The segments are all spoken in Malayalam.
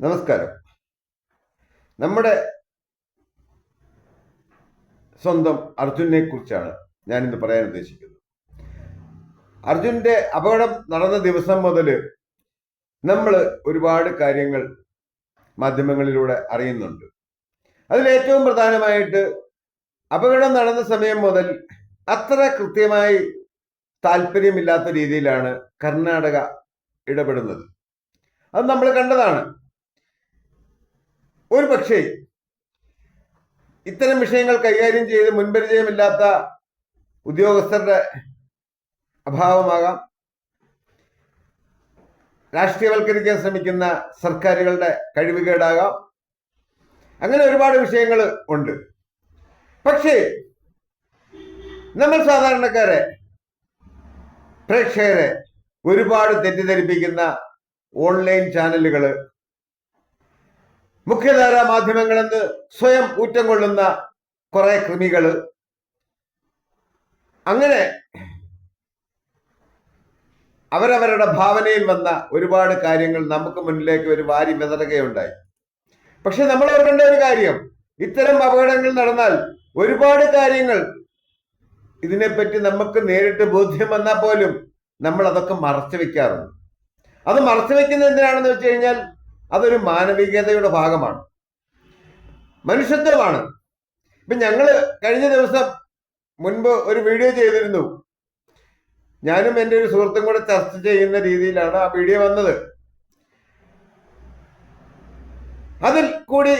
നമസ്കാരം. നമ്മുടെ സ്വന്തം അർജുനെ കുറിച്ചാണ് ഞാനിന്ന് പറയാൻ ഉദ്ദേശിക്കുന്നത്. അർജുന്റെ അപകടം നടന്ന ദിവസം മുതൽ നമ്മൾ ഒരുപാട് കാര്യങ്ങൾ മാധ്യമങ്ങളിലൂടെ അറിയുന്നുണ്ട്. അതിലേറ്റവും പ്രധാനമായിട്ട് അപകടം നടന്ന സമയം മുതൽ അത്ര കൃത്യമായി താല്പര്യമില്ലാത്ത രീതിയിലാണ് കർണാടക ഇടപെടുന്നത്. അത് നമ്മൾ കണ്ടതാണ്. ഒരു പക്ഷേ ഇത്തരം വിഷയങ്ങൾ കൈകാര്യം ചെയ്ത് മുൻപരിചയമില്ലാത്ത ഉദ്യോഗസ്ഥരുടെ അഭാവമാകാം. രാഷ്ട്രീയവൽക്കരിക്കാൻ ശ്രമിക്കുന്ന സർക്കാരുകളുടെ കഴിവുകേടാകാം. അങ്ങനെ ഒരുപാട് വിഷയങ്ങൾ ഉണ്ട്. പക്ഷേ നമ്മൾ സാധാരണക്കാരെ പ്രേക്ഷകരെ ഒരുപാട് തെറ്റിദ്ധരിപ്പിക്കുന്ന ഓൺലൈൻ ചാനലുകൾ മുഖ്യധാരാ മാധ്യമങ്ങളെന്ന് സ്വയം ഊറ്റം കൊള്ളുന്ന കുറെ കൃമികൾ. അങ്ങനെ അവരവരുടെ ഭാവനയിൽ വന്ന ഒരുപാട് കാര്യങ്ങൾ നമുക്ക് മുന്നിലേക്ക് ഒരു വാരി വിതറുകയുണ്ടായി. പക്ഷെ നമ്മൾ ഓർക്കേണ്ട ഒരു കാര്യം ഇത്തരം അപകടങ്ങൾ നടന്നാൽ ഒരുപാട് കാര്യങ്ങൾ ഇതിനെപ്പറ്റി നമുക്ക് നേരിട്ട് ബോധ്യം വന്നാൽ പോലും നമ്മൾ അതൊക്കെ മറച്ചു വെക്കാറുണ്ട്. അത് മറച്ചു വെക്കുന്നത് എന്തിനാണെന്ന് വെച്ച് കഴിഞ്ഞാൽ അതൊരു മാനവികതയുടെ ഭാഗമാണ്. മനുഷ്യത്വമാണ്. ഇപ്പൊ ഞങ്ങൾ കഴിഞ്ഞ ദിവസം മുൻപ് ഒരു വീഡിയോ ചെയ്തിരുന്നു. ഞാനും എന്റെ ഒരു സുഹൃത്തും കൂടെ ചർച്ച ചെയ്യുന്ന രീതിയിലാണ് ആ വീഡിയോ വന്നത്. അതിൽ കൂടി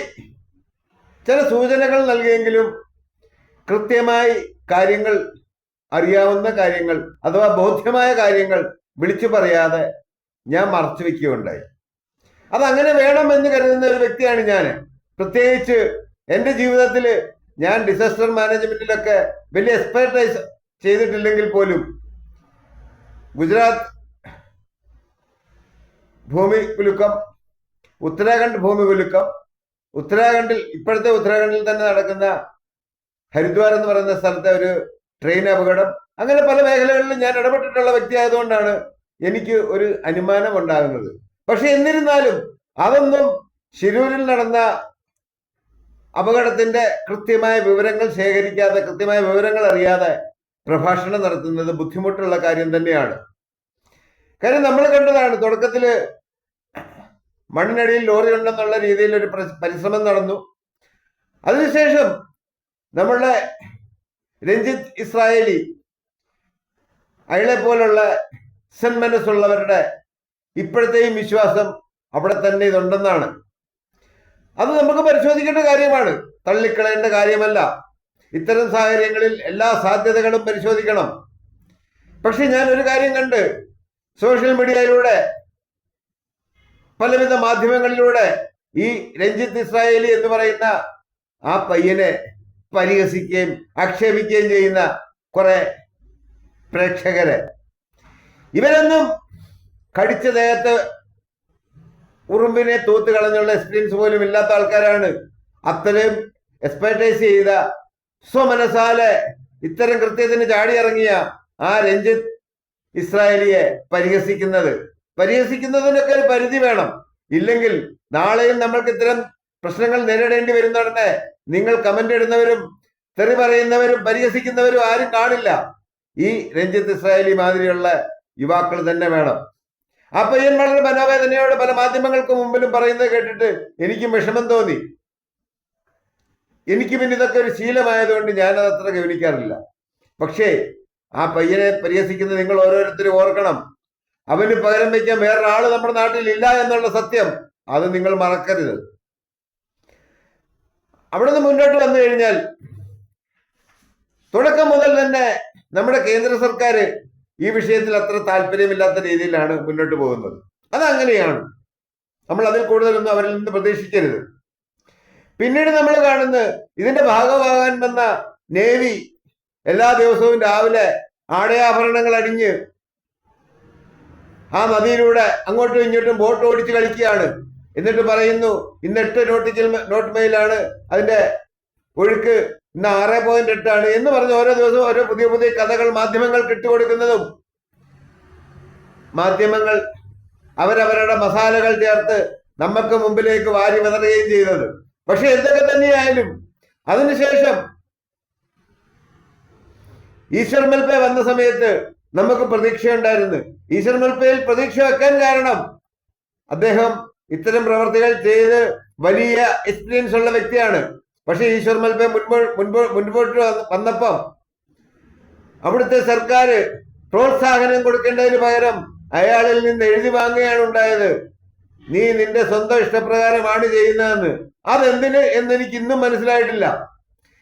ചില സൂചനകൾ നൽകിയെങ്കിലും കൃത്യമായി കാര്യങ്ങൾ അറിയാവുന്ന കാര്യങ്ങൾ അഥവാ ബോധ്യമായ കാര്യങ്ങൾ വിളിച്ചു പറയാതെ ഞാൻ മറച്ചു വെക്കുകയുണ്ടായി. അതങ്ങനെ വേണം എന്ന് കരുതുന്ന ഒരു വ്യക്തിയാണ് ഞാൻ പ്രത്യേകിച്ച് എന്റെ ജീവിതത്തിൽ ഞാൻ ഡിസാസ്റ്റർ മാനേജ്മെന്റിലൊക്കെ വലിയ എക്സ്പെർട്ടൈസ് ചെയ്തിട്ടില്ലെങ്കിൽ പോലും ഗുജറാത്ത് ഭൂമി കുലുക്കം ഉത്തരാഖണ്ഡ് ഭൂമി കുലുക്കം ഉത്തരാഖണ്ഡിൽ ഇപ്പോഴത്തെ ഉത്തരാഖണ്ഡിൽ തന്നെ നടക്കുന്ന ഹരിദ്വാർ എന്ന് പറയുന്ന സ്ഥലത്തെ ഒരു ട്രെയിൻ അപകടം. അങ്ങനെ പല മേഖലകളിലും ഞാൻ ഇടപെട്ടിട്ടുള്ള വ്യക്തി ആയതുകൊണ്ടാണ് എനിക്ക് ഒരു അനുമാനം ഉണ്ടാകുന്നത്. പക്ഷെ എന്നിരുന്നാലും അതൊന്നും ശിരൂരിൽ നടന്ന അപകടത്തിന്റെ കൃത്യമായ വിവരങ്ങൾ ശേഖരിക്കാതെ കൃത്യമായ വിവരങ്ങൾ അറിയാതെ പ്രഭാഷണം നടത്തുന്നത് ബുദ്ധിമുട്ടുള്ള കാര്യം തന്നെയാണ്. കാര്യം നമ്മൾ കണ്ടതാണ് തുടക്കത്തിൽ മണ്ണിനടിയിൽ ലോറി ഉണ്ടെന്നുള്ള രീതിയിൽ ഒരു പ്ര- പരിശ്രമം നടന്നു. അതിനുശേഷം നമ്മളുടെ രഞ്ജിത്ത് ഇസ്രായേലി അയാളെ പോലുള്ള സന്മനസ്സുള്ളവരുടെ ഇപ്പോഴത്തെയും വിശ്വാസം അവിടെ തന്നെ ഇതുണ്ടെന്നാണ്. അത് നമുക്ക് പരിശോധിക്കേണ്ട കാര്യമാണ്. തള്ളിക്കളയേണ്ട കാര്യമല്ല. ഇത്തരം സാഹചര്യങ്ങളിൽ എല്ലാ സാധ്യതകളും പരിശോധിക്കണം. പക്ഷെ ഞാൻ ഒരു കാര്യം കണ്ട്. സോഷ്യൽ മീഡിയയിലൂടെ പലവിധ മാധ്യമങ്ങളിലൂടെ ഈ രഞ്ജിത്ത് ഇസ്രായേലി എന്ന് പറയുന്ന ആ പയ്യനെ പരിഹസിക്കുകയും ആക്ഷേപിക്കുകയും ചെയ്യുന്ന കുറെ പ്രേക്ഷകരെ. ഇവരൊന്നും കടിച്ച ദേഹത്ത് ഉറുമ്പിനെ തൂത്ത് കളഞ്ഞുള്ള എക്സ്പീരിയൻസ് പോലും ഇല്ലാത്ത ആൾക്കാരാണ്. അത്രയും എക്സ്പെർട്ടൈസ് ചെയ്ത സ്വമനസാലെ ഇത്തരം കൃത്യത്തിന് ചാടിയിറങ്ങിയ ആ രഞ്ജിത്ത് ഇസ്രായേലിയെ പരിഹസിക്കുന്നത്. പരിഹസിക്കുന്നതിനൊക്കെ ഒരു പരിധി വേണം. ഇല്ലെങ്കിൽ നാളെയും നമ്മൾക്ക് ഇത്തരം പ്രശ്നങ്ങൾ നേരിടേണ്ടി വരുന്നതിനെ നിങ്ങൾ കമന്റ് ഇടുന്നവരും തെറി പറയുന്നവരും പരിഹസിക്കുന്നവരും ആരും കാണില്ല. ഈ രഞ്ജിത്ത് ഇസ്രായേലി മാതിരിയുള്ള യുവാക്കൾ തന്നെ വേണം. ആ പയ്യൻ വളരെ മനോവേദനയോട് പല മാധ്യമങ്ങൾക്ക് മുമ്പിലും പറയുന്നത് കേട്ടിട്ട് എനിക്കും വിഷമം തോന്നി. എനിക്ക് പിന്നെ ഇതൊക്കെ ഒരു ശീലമായതുകൊണ്ട് ഞാനത് അത്ര ഗവനിക്കാറില്ല പക്ഷേ ആ പയ്യനെ പരിഹസിക്കുന്നത് നിങ്ങൾ ഓരോരുത്തരും ഓർക്കണം. അവന് പകരം വയ്ക്കാൻ വേറൊരാൾ നമ്മുടെ നാട്ടിൽ ഇല്ല എന്നുള്ള സത്യം അത് നിങ്ങൾ മറക്കരുത്. അവിടെ നിന്ന് മുന്നോട്ട് വന്നു കഴിഞ്ഞാൽ തുടക്കം മുതൽ തന്നെ നമ്മുടെ കേന്ദ്ര സർക്കാർ ഈ വിഷയത്തിൽ അത്ര താല്പര്യമില്ലാത്ത രീതിയിലാണ് മുന്നോട്ട് പോകുന്നത്. അതങ്ങനെയാണ്. നമ്മൾ അതിൽ കൂടുതലൊന്നും അവരിൽ നിന്ന് പ്രതീക്ഷിക്കരുത്. പിന്നീട് നമ്മൾ കാണുന്നത് ഇതിന്റെ ഭാഗമാകാൻ വന്ന നേവി എല്ലാ ദിവസവും രാവിലെ ആടയാഭരണങ്ങൾ അണിഞ്ഞ് ആ നദിയിലൂടെ അങ്ങോട്ടും ഇങ്ങോട്ടും ബോട്ട് ഓടിച്ച് കളിക്കുകയാണ്. എന്നിട്ട് പറയുന്നു ഇന്ന് എട്ട് നോട്ടിക്കൽ നോട്ട് മെയിലാണ് അതിന്റെ ഒഴുക്ക് ഇന്ന് ആറ് പോയിന്റ് എട്ടാണ് എന്ന് പറഞ്ഞ ഓരോ ദിവസവും ഓരോ പുതിയ പുതിയ കഥകൾ മാധ്യമങ്ങൾക്ക് ഇട്ടുകൊടുക്കുന്നതും മാധ്യമങ്ങൾ അവരവരുടെ മസാലകൾ ചേർത്ത് നമുക്ക് മുമ്പിലേക്ക് വാരി വിതറുകയും ചെയ്തത്. പക്ഷെ എന്തൊക്കെ തന്നെയായാലും അതിനുശേഷം ഈശ്വർ മൽപ്പ വന്ന സമയത്ത് നമുക്ക് പ്രതീക്ഷയുണ്ടായിരുന്നു. ഈശ്വർ മൽപ്പയിൽ പ്രതീക്ഷ വെക്കാൻ കാരണം അദ്ദേഹം ഇത്തരം പ്രവർത്തികൾ ചെയ്ത് വലിയ എക്സ്പീരിയൻസ് ഉള്ള വ്യക്തിയാണ്. പക്ഷെ ഈശ്വർ മൽപേ മുൻപോ മുൻപോ മുൻപോട്ട് വന്ന- വന്നപ്പം അവിടുത്തെ സർക്കാർ പ്രോത്സാഹനം കൊടുക്കേണ്ടതിന് പകരം അയാളിൽ നിന്ന് എഴുതി വാങ്ങുകയാണ് ഉണ്ടായത്. നീ നിന്റെ സ്വന്തം ഇഷ്ടപ്രകാരമാണ് ചെയ്യുന്നതെന്ന്. അതെന്തിന് എന്ന് എനിക്ക് ഇന്നും മനസ്സിലായിട്ടില്ല.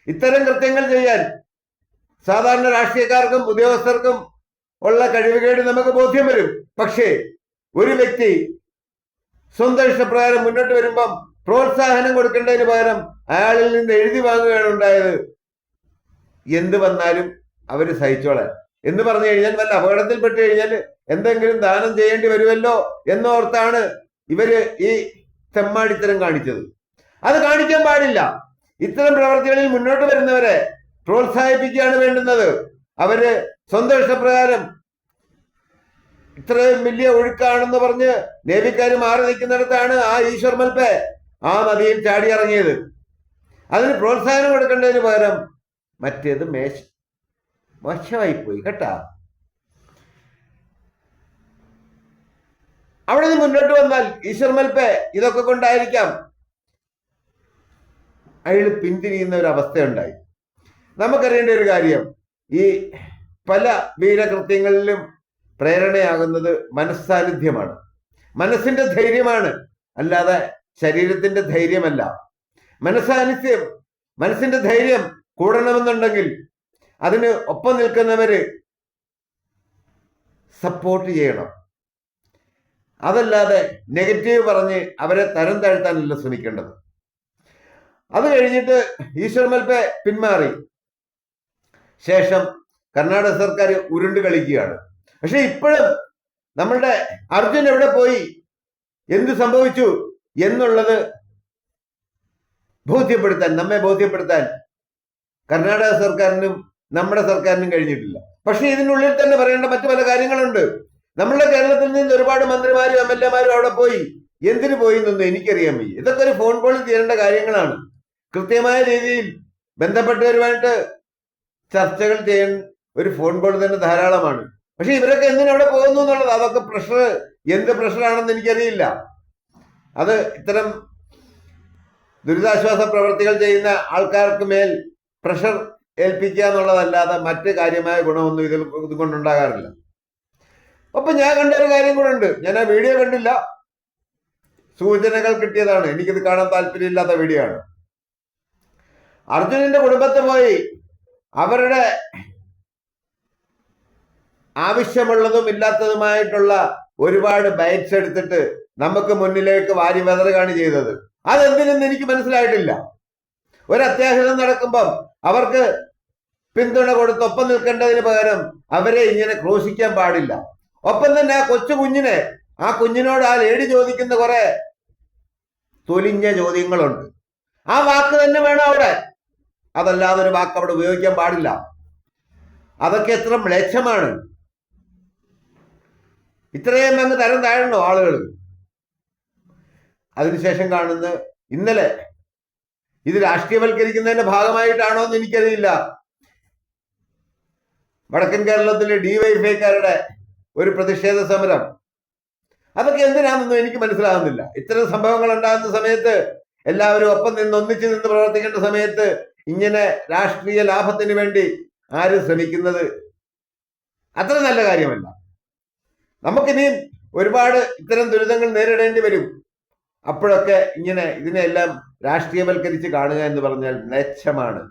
ഇത്തരം കൃത്യങ്ങൾ ചെയ്യാൻ സാധാരണ രാഷ്ട്രീയക്കാർക്കും ഉദ്യോഗസ്ഥർക്കും ഉള്ള കഴിവുകേട് നമുക്ക് ബോധ്യം വരും. പക്ഷേ ഒരു വ്യക്തി സ്വന്തം ഇഷ്ടപ്രകാരം മുന്നോട്ട് വരുമ്പം പ്രോത്സാഹനം കൊടുക്കേണ്ടതിന് പകരം അയാളിൽ നിന്ന് എഴുതി വാങ്ങുകയാണ് ഉണ്ടായത്. എന്ത് വന്നാലും അവർ സഹിച്ചോളാൻ. എന്ന് പറഞ്ഞു കഴിഞ്ഞാൽ വല്ല അപകടത്തിൽപ്പെട്ട് കഴിഞ്ഞാൽ എന്തെങ്കിലും ദാനം ചെയ്യേണ്ടി വരുമല്ലോ എന്നോർത്താണ് ഇവർ ഈ തെമ്മാടിത്തരം കാണിച്ചത്. അത് കാണിക്കാൻ പാടില്ല. ഇത്തരം പ്രവർത്തികളിൽ മുന്നോട്ട് വരുന്നവരെ പ്രോത്സാഹിപ്പിക്കുകയാണ് വേണ്ടുന്നത്. അവർ സ്വന്തം ഇഷ്ടപ്രകാരം ഇത്രയും വലിയ ഒഴുക്കാണെന്ന് പറഞ്ഞ് നേവിക്കാർ മാറി നിൽക്കുന്നിടത്താണ് ആ ഈശ്വർ മൽപ്പെ ആ നദിയിൽ ചാടി ഇറങ്ങിയത് അതിന് പ്രോത്സാഹനം കൊടുക്കേണ്ടതിന് പകരം മറ്റേത് മേശ മോശമായി പോയി കേട്ടാ. അവിടെ നിന്ന് മുന്നോട്ട് വന്നാൽ ഈശ്വർ മൽപ്പേ ഇതൊക്കെ കൊണ്ടായിരിക്കാം. അയാൾ പിന്തിരിയുന്ന ഒരു അവസ്ഥയുണ്ടായി. നമുക്കറിയേണ്ട ഒരു കാര്യം ഈ പല വീരകൃത്യങ്ങളിലും പ്രേരണയാകുന്നത് മനസ്സാന്നിധ്യമാണ്. മനസ്സിന്റെ ധൈര്യമാണ് അല്ലാതെ ശരീരത്തിന്റെ ധൈര്യമല്ല. മനസ്സാന്നിധ്യം മനസ്സിന്റെ ധൈര്യം കൂടണമെന്നുണ്ടെങ്കിൽ അതിന് ഒപ്പം നിൽക്കുന്നവര് സപ്പോർട്ട് ചെയ്യണം. അതല്ലാതെ നെഗറ്റീവ് പറഞ്ഞ് അവരെ തരം താഴ്ത്താനല്ല ശ്രമിക്കേണ്ടത്. അത് കഴിഞ്ഞിട്ട് ഈശ്വർ മൽപ്പെ പിന്മാറി. ശേഷം കർണാടക സർക്കാർ ഉരുണ്ട് കളിക്കുകയാണ്. പക്ഷെ ഇപ്പോഴും നമ്മളുടെ അർജുൻ എവിടെ പോയി? എന്ത് സംഭവിച്ചു? എന്നുള്ളത് ബോധ്യപ്പെടുത്താൻ നമ്മെ ബോധ്യപ്പെടുത്താൻ കർണാടക സർക്കാരിനും നമ്മുടെ സർക്കാരിനും കഴിഞ്ഞിട്ടില്ല. പക്ഷെ ഇതിനുള്ളിൽ തന്നെ പറയേണ്ട മറ്റു പല കാര്യങ്ങളുണ്ട്. നമ്മളുടെ കേരളത്തിൽ നിന്ന് ഒരുപാട് മന്ത്രിമാരും എം എൽ എമാരും അവിടെ പോയി. എന്തിനു പോയി എന്നൊന്നും എനിക്കറിയാൻ വയ്യ. ഇതൊക്കെ ഒരു ഫോൺ കോളിൽ ചെയ്യേണ്ട കാര്യങ്ങളാണ്. കൃത്യമായ രീതിയിൽ ബന്ധപ്പെട്ടവരുമായിട്ട് ചർച്ചകൾ ചെയ്യാൻ ഒരു ഫോൺ കോൾ തന്നെ ധാരാളമാണ്. പക്ഷെ ഇവരൊക്കെ എന്തിനവിടെ പോകുന്നു എന്നുള്ളത് അതൊക്കെ പ്രഷർ എന്ത് പ്രഷറാണെന്ന് എനിക്കറിയില്ല. അത് ഇത്തരം ദുരിതാശ്വാസ പ്രവർത്തികൾ ചെയ്യുന്ന ആൾക്കാർക്ക് മേൽ പ്രഷർ ഏൽപ്പിക്കുക എന്നുള്ളതല്ലാതെ മറ്റ് കാര്യമായ ഗുണമൊന്നും ഇതിൽ ഇതുകൊണ്ടുണ്ടാകാറില്ല. അപ്പൊ ഞാൻ കണ്ട ഒരു കാര്യം കൂടെ ഉണ്ട്. ഞാൻ ആ വീഡിയോ കണ്ടില്ല. സൂചനകൾ കിട്ടിയതാണ്. എനിക്കിത് കാണാൻ താല്പര്യമില്ലാത്ത വീഡിയോ ആണ്. അർജുനന്റെ കുടുംബത്തെ പോയി അവരുടെ ആവശ്യമുള്ളതും ഇല്ലാത്തതുമായിട്ടുള്ള ഒരുപാട് ബൈറ്റ്സ് എടുത്തിട്ട് നമുക്ക് മുന്നിലേക്ക് വാരി വെതറുകയാണ് ചെയ്തത്. അതെന്തിനെന്ന് എനിക്ക് മനസ്സിലായിട്ടില്ല. ഒരു അത്യാഹിതം നടക്കുമ്പം അവർക്ക് പിന്തുണ കൊടുത്ത് ഒപ്പം നിൽക്കേണ്ടതിന് പകരം അവരെ ഇങ്ങനെ ക്രോശിക്കാൻ പാടില്ല. ഒപ്പം തന്നെ ആ കൊച്ചു കുഞ്ഞിനെ ആ കുഞ്ഞിനോട് ആ ലേഡി ചോദിക്കുന്ന കുറെ തൊലിഞ്ഞ ചോദ്യങ്ങളുണ്ട്. ആ വാക്ക് തന്നെ വേണം അവിടെ? അതല്ലാതെ ഒരു വാക്ക് അവിടെ ഉപയോഗിക്കാൻ പാടില്ല. അതൊക്കെ എത്ര മ്ലേച്ഛമാണ്. ഇത്രയും അങ്ങ് തരം താഴണോ ആളുകൾ അതിനുശേഷം കാണുന്ന ഇന്നലെ ഇത് രാഷ്ട്രീയവൽക്കരിക്കുന്നതിന്റെ ഭാഗമായിട്ടാണോ എന്ന് എനിക്കറിയില്ല. വടക്കൻ കേരളത്തിലെ ഡിവൈഫൈക്കാരുടെ ഒരു പ്രതിഷേധ സമരം. അതൊക്കെ എന്തിനാണെന്നൊന്നും എനിക്ക് മനസ്സിലാകുന്നില്ല ഇത്തരം സംഭവങ്ങൾ ഉണ്ടാകുന്ന സമയത്ത് എല്ലാവരും ഒപ്പം നിന്ന് ഒന്നിച്ചു നിന്ന് പ്രവർത്തിക്കേണ്ട സമയത്ത് ഇങ്ങനെ രാഷ്ട്രീയ ലാഭത്തിന് വേണ്ടി ആര് ശ്രമിക്കുന്നത്? അത്ര നല്ല കാര്യമല്ല. നമുക്കിനിയും ഒരുപാട് ഇത്തരം ദുരിതങ്ങൾ നേരിടേണ്ടി വരും. അപ്പോഴൊക്കെ ഇങ്ങനെ ഇതിനെല്ലാം രാഷ്ട്രീയവൽക്കരിച്ച് കാണുക എന്ന് പറഞ്ഞാൽ മ്ലേച്ഛമാണ്.